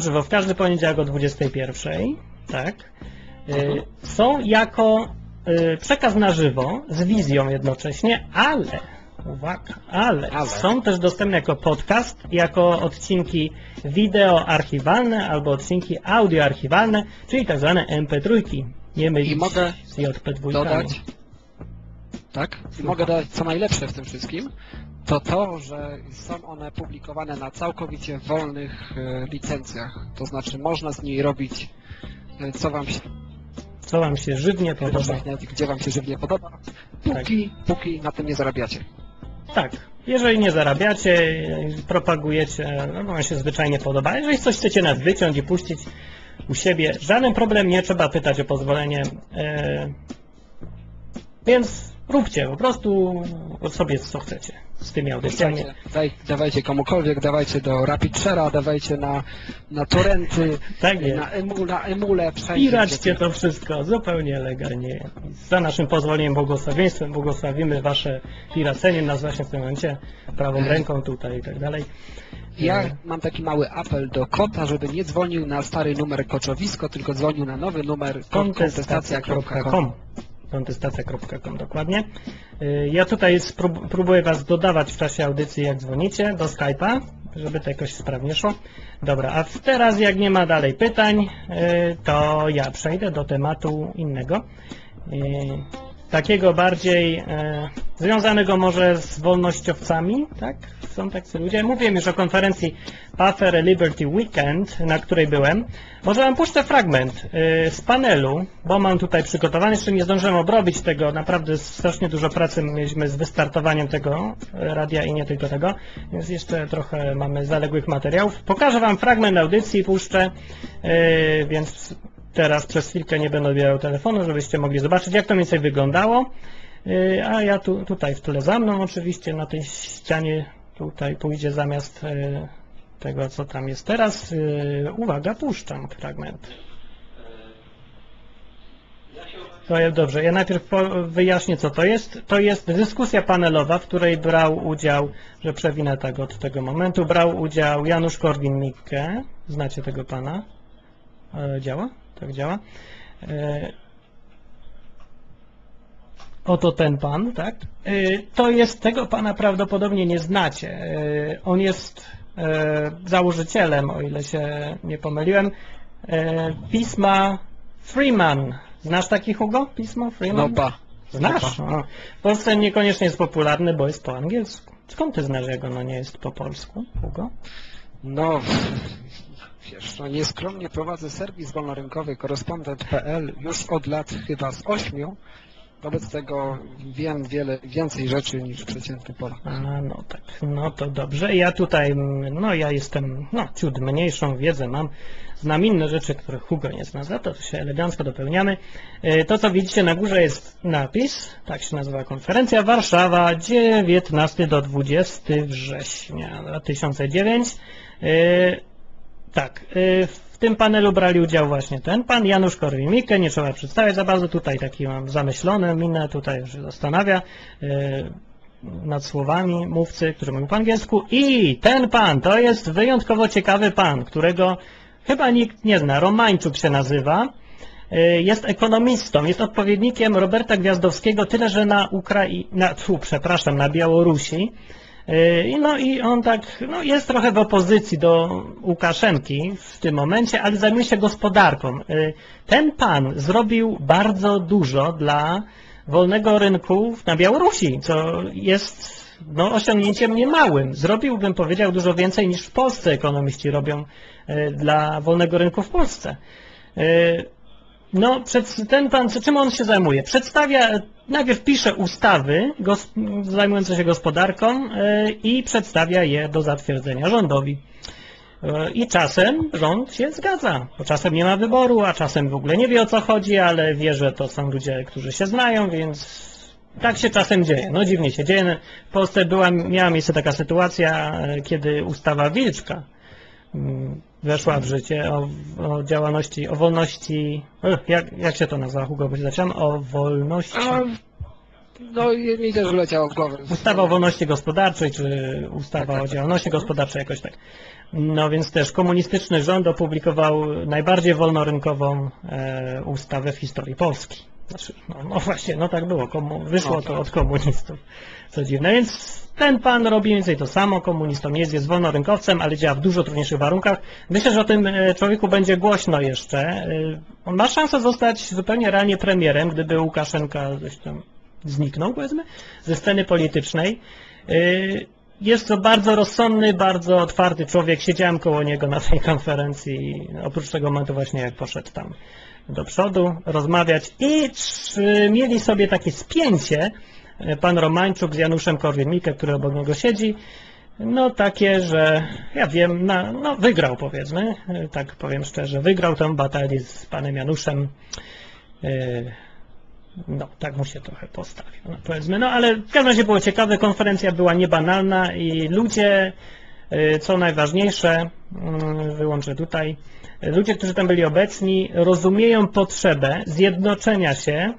żywo w każdy poniedziałek o 21, tak, y, są jako y, przekaz na żywo z wizją jednocześnie, ale, uwaga, ale, Ale. są też dostępne jako podcast, jako odcinki wideo archiwalne albo odcinki audio archiwalne, czyli tak zwane MP3. Nie mylić I mogę z JP2. dodać, tak? I mogę dodać, co najlepsze w tym wszystkim, to to, że są one publikowane na całkowicie wolnych e, licencjach. To znaczy można z niej robić e, co wam się Co Wam się żywnie podoba. gdzie wam się żywnie podoba, póki, póki na tym nie zarabiacie. Tak. Jeżeli nie zarabiacie, propagujecie, no wam się zwyczajnie podoba. Jeżeli coś chcecie nas wyciąć i puścić u siebie, żaden problem, nie trzeba pytać o pozwolenie. E, więc róbcie, po prostu sobie co chcecie z tymi audycjami. Dawajcie, daj, dawajcie komukolwiek, dawajcie do Rapid Share'a, dawajcie na, na torrenty, Tak na, emu, na emule. Piraćcie gdzie- to wszystko zupełnie legalnie. Za naszym pozwoleniem, błogosławieństwem błogosławimy Wasze piracenie, nas właśnie w tym momencie prawą ręką tutaj i tak dalej. Ja mam taki mały apel do kota, żeby nie dzwonił na stary numer koczowisko, tylko dzwonił na nowy numer ko- kontestacja.com. kontestacja.com dokładnie. Y, Ja tutaj sprób- próbuję Was dodawać w czasie audycji, jak dzwonicie, do Skype'a, żeby to jakoś sprawnie szło. Dobra, a teraz jak nie ma dalej pytań, y, to ja przejdę do tematu innego. Takiego bardziej e, związanego może z wolnościowcami, tak? Są tacy ludzie. Mówiłem już o konferencji Puffer Liberty Weekend, na której byłem. Może Wam puszczę fragment e, z panelu, bo mam tutaj przygotowany. Jeszcze nie zdążyłem obrobić tego. Naprawdę strasznie dużo pracy mieliśmy z wystartowaniem tego e, radia i nie tylko tego, więc jeszcze trochę mamy zaległych materiałów. Pokażę Wam fragment audycji, puszczę, e, więc teraz przez chwilkę nie będę odbierał telefonu, żebyście mogli zobaczyć, jak to mniej więcej wyglądało. Yy, A ja tu, tutaj w tle za mną oczywiście na tej ścianie tutaj pójdzie zamiast yy, tego, co tam jest teraz. Yy, Uwaga, puszczam fragment. To jest dobrze. Ja najpierw wyjaśnię, co to jest. To jest dyskusja panelowa, w której brał udział, że przewinę tak od tego momentu, brał udział Janusz Korwin-Mikke. Znacie tego pana? E, Działa? Tak działa. E, Oto ten pan, tak? E, To jest, tego pana prawdopodobnie nie znacie. E, On jest założycielem, o ile się nie pomyliłem, pisma Freeman. Znasz taki Hugo? Pismo Freeman? No ba. Znasz? O. W Polsce niekoniecznie jest popularny, bo jest po angielsku. Skąd ty znasz, jak ono nie jest po polsku, Hugo? No, wiesz, no nieskromnie prowadzę serwis wolnorynkowy korespondent.pl już od lat chyba z ośmiu. Wobec tego wiem wiele więcej rzeczy niż przeciętny Polak. A, no tak, no to dobrze. Ja tutaj, no ja jestem, no ciut mniejszą wiedzę mam. Znam inne rzeczy, które Hugo nie zna, za to się elegancko dopełniamy. E, To, co widzicie na górze jest napis, tak się nazywa konferencja, Warszawa, 19 do 20 września 2009. E, Tak, e, w tym panelu brali udział właśnie ten pan, Janusz Korwin-Mikke, nie trzeba przedstawiać za bardzo, tutaj taki mam zamyślony minę, tutaj już się zastanawia. E, nad słowami mówcy, którzy mówią po angielsku i ten pan, to jest wyjątkowo ciekawy pan, którego chyba nikt nie zna, Romańczuk się nazywa, jest ekonomistą, jest odpowiednikiem Roberta Gwiazdowskiego, tyle że na Ukrai... na, tfu, przepraszam, na Białorusi. I No i on tak, no jest trochę w opozycji do Łukaszenki w tym momencie, ale zajmuje się gospodarką. Y, Ten pan zrobił bardzo dużo dla wolnego rynku na Białorusi, co jest no, osiągnięciem niemałym. Zrobił, bym powiedział, dużo więcej niż w Polsce ekonomiści robią e, dla wolnego rynku w Polsce. E, No, przed, ten pan, czym on się zajmuje? Przedstawia, najpierw pisze ustawy gos, zajmujące się gospodarką e, i przedstawia je do zatwierdzenia rządowi. E, I czasem rząd się zgadza, bo czasem nie ma wyboru, a czasem w ogóle nie wie o co chodzi, ale wie, że to są ludzie, którzy się znają, więc tak się czasem dzieje. No dziwnie się dzieje. W Polsce była, miała miejsce taka sytuacja, e, kiedy ustawa Wilczka mm, weszła w życie o, o działalności, o wolności, jak, jak się to nazywa, Hugo, bo się zaczynam, o wolności. A, No i mi też wleciało w głowę. Ustawa o wolności gospodarczej, czy ustawa o działalności gospodarczej, jakoś tak. No więc też komunistyczny rząd opublikował najbardziej wolnorynkową e, ustawę w historii Polski. Znaczy, no, no właśnie, no tak było, komu, wyszło No to tak. od komunistów. Co dziwne, więc ten pan robi mniej więcej to samo, komunistą jest, jest wolnorynkowcem, ale działa w dużo trudniejszych warunkach. Myślę, że o tym e, człowieku będzie głośno jeszcze. E, On ma szansę zostać zupełnie realnie premierem, gdyby Łukaszenka gdzieś tam zniknął, powiedzmy, ze sceny politycznej. Yy, Jest to bardzo rozsądny, bardzo otwarty człowiek. Siedziałem koło niego na tej konferencji, oprócz tego momentu właśnie jak poszedł tam do przodu rozmawiać i mieli sobie takie spięcie, e, pan Romańczuk z Januszem Korwin-Mikke, który obok niego siedzi, no takie, że ja wiem, na, no wygrał powiedzmy, e, tak powiem szczerze, wygrał tę batalię z panem Januszem. E, no, tak mu się trochę postawił, no, powiedzmy. No, ale w każdym razie było ciekawe, konferencja była niebanalna i ludzie, co najważniejsze, mm, wyłączę tutaj, ludzie, którzy tam byli obecni, rozumieją potrzebę zjednoczenia się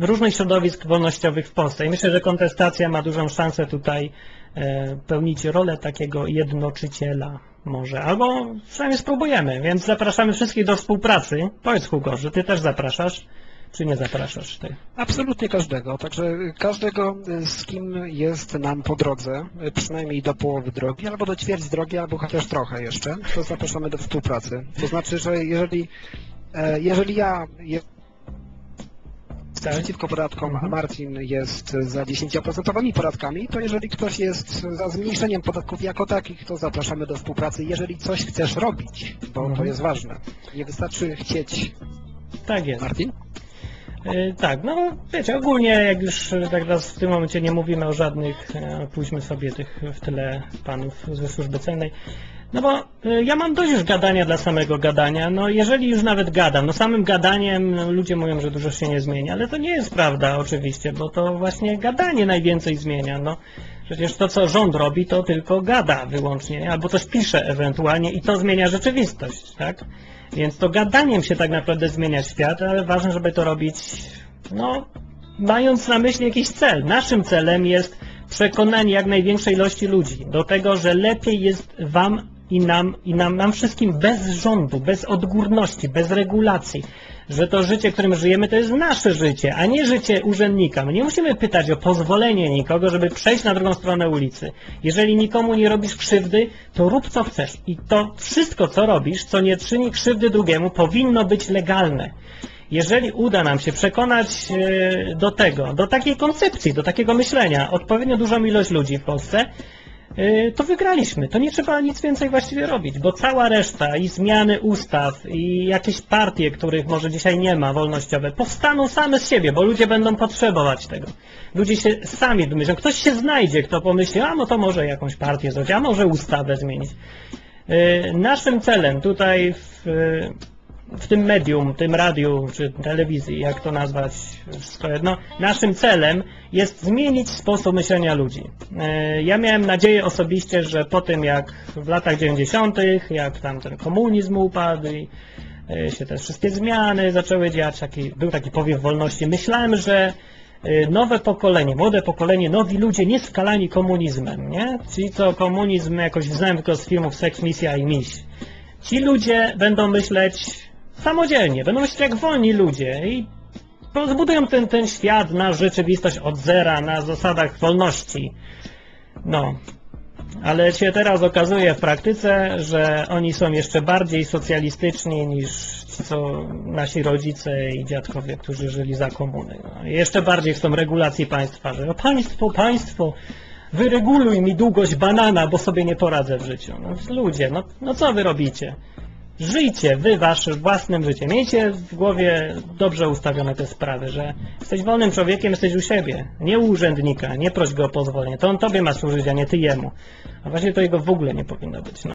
różnych środowisk wolnościowych w Polsce. I myślę, że kontestacja ma dużą szansę tutaj e, pełnić rolę takiego jednoczyciela może, albo przynajmniej spróbujemy, więc zapraszamy wszystkich do współpracy. Powiedz Hugo, że ty też zapraszasz, czy nie zapraszasz ty? Absolutnie każdego, także każdego, y, z kim jest nam po drodze, y, przynajmniej do połowy drogi, albo do ćwierć drogi, albo chociaż trochę jeszcze, to zapraszamy do współpracy. To znaczy, że jeżeli, e, jeżeli ja jestem Tak? przeciwko podatkom, a Mhm. Marcin jest za 10% podatkami, to jeżeli ktoś jest za zmniejszeniem podatków jako takich, to zapraszamy do współpracy, jeżeli coś chcesz robić, bo to Mhm. jest ważne. Nie wystarczy chcieć. Tak jest. Martin? E, Tak, no wiecie, ogólnie jak już e, tak w tym momencie nie mówimy o żadnych, e, pójdźmy sobie tych w tyle panów ze służby celnej, no bo ja mam dość już gadania dla samego gadania, no jeżeli już nawet gadam, no samym gadaniem no, ludzie mówią, że dużo się nie zmienia, ale to nie jest prawda oczywiście, bo to właśnie gadanie najwięcej zmienia, no przecież to co rząd robi to tylko gada wyłącznie, albo coś pisze ewentualnie i to zmienia rzeczywistość, tak? Więc to gadaniem się tak naprawdę zmienia świat, ale ważne, żeby to robić, no, mając na myśli jakiś cel. Naszym celem jest przekonanie jak największej ilości ludzi do tego, że lepiej jest wam i nam, i nam, nam wszystkim bez rządu, bez odgórności, bez regulacji, że to życie, którym żyjemy, to jest nasze życie, a nie życie urzędnika. My nie musimy pytać o pozwolenie nikogo, żeby przejść na drugą stronę ulicy. Jeżeli nikomu nie robisz krzywdy, to rób co chcesz. I to wszystko, co robisz, co nie czyni krzywdy drugiemu, powinno być legalne. Jeżeli uda nam się przekonać e, do tego, do takiej koncepcji, do takiego myślenia, odpowiednio dużą ilość ludzi w Polsce, to wygraliśmy. To nie trzeba nic więcej właściwie robić, bo cała reszta i zmiany ustaw i jakieś partie, których może dzisiaj nie ma, wolnościowe, powstaną same z siebie, bo ludzie będą potrzebować tego. Ludzie się sami wymyślą. Ktoś się znajdzie, kto pomyśli, a no to może jakąś partię zrobić, a może ustawę zmienić. E, Naszym celem tutaj w, w tym medium, tym radiu czy telewizji, jak to nazwać, wszystko jedno, naszym celem jest zmienić sposób myślenia ludzi. E, Ja miałem nadzieję osobiście, że po tym jak w latach 90., jak tam ten komunizm upadł i e, się te wszystkie zmiany zaczęły dziać, taki, był taki powiew wolności, myślałem, że e, nowe pokolenie, młode pokolenie, nowi ludzie nie skalani komunizmem, nie? Ci, co komunizm jakoś znałem tylko z filmów Seks, Misja i Miś. Ci ludzie będą myśleć samodzielnie, będą myśleć jak wolni ludzie i zbudują ten, ten świat na rzeczywistość od zera, na zasadach wolności. No, ale się teraz okazuje w praktyce, że oni są jeszcze bardziej socjalistyczni niż co nasi rodzice i dziadkowie, którzy żyli za komuny. No, jeszcze bardziej chcą regulacji państwa, że o, państwo, państwo, wyreguluj mi długość banana, bo sobie nie poradzę w życiu. No, ludzie, no, no co wy robicie? Żyjcie wy waszym własnym życiem. Miejcie w głowie dobrze ustawione te sprawy, że jesteś wolnym człowiekiem, jesteś u siebie, nie u urzędnika, nie proś go o pozwolenie. To on tobie ma służyć, a nie ty jemu. A właśnie to jego w ogóle nie powinno być. No.